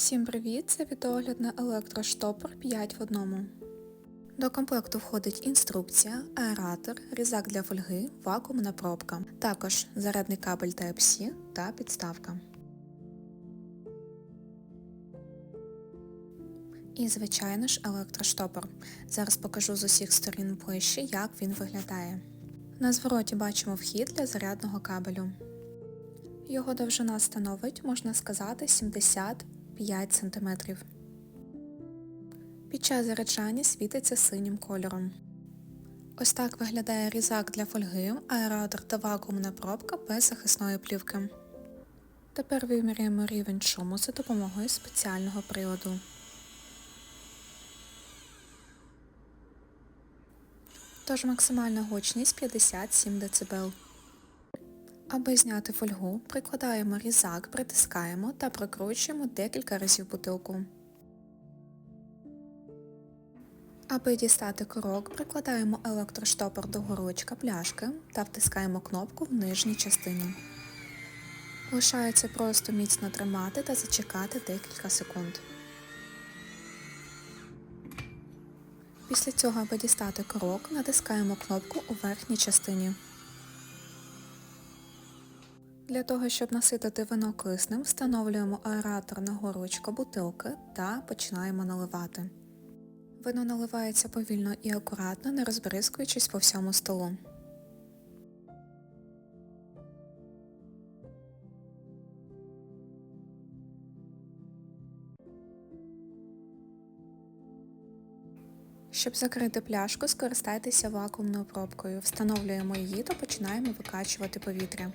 Всім привіт! Це відеогляд на електроштопор 5 в одному. До комплекту входить інструкція, аератор, різак для фольги, вакуумна пробка, також зарядний кабель Type-C та підставка. І, звичайно ж, електроштопор. Зараз покажу з усіх сторін ближче, як він виглядає. На звороті бачимо вхід для зарядного кабелю. Його довжина становить, можна сказати, 75 см. Під час заряджання світиться синім кольором. Ось так виглядає різак для фольги, аератор та вакуумна пробка без захисної плівки. Тепер виміряємо рівень шуму за допомогою спеціального приладу. Тож максимальна гучність 57 дБ. Аби зняти фольгу, прикладаємо різак, притискаємо та прокручуємо декілька разів бутилку. Аби дістати корок, прикладаємо електроштопор до горличка пляшки та втискаємо кнопку в нижній частині. Лишається просто міцно тримати та зачекати декілька секунд. Після цього, аби дістати корок, натискаємо кнопку у верхній частині. Для того, щоб наситити вино киснем, встановлюємо аератор на горличко бутилки та починаємо наливати. Вино наливається повільно і акуратно, не розбризкуючись по всьому столу. Щоб закрити пляшку, скористайтеся вакуумною пробкою. Встановлюємо її та починаємо викачувати повітря.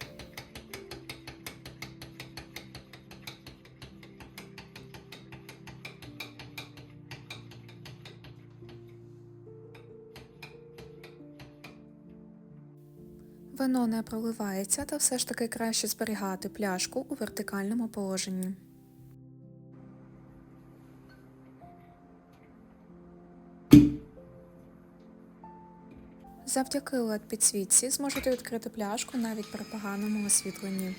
Вино не проливається, та все ж таки краще зберігати пляшку у вертикальному положенні. Завдяки LED підсвітці зможете відкрити пляшку навіть при поганому освітленні.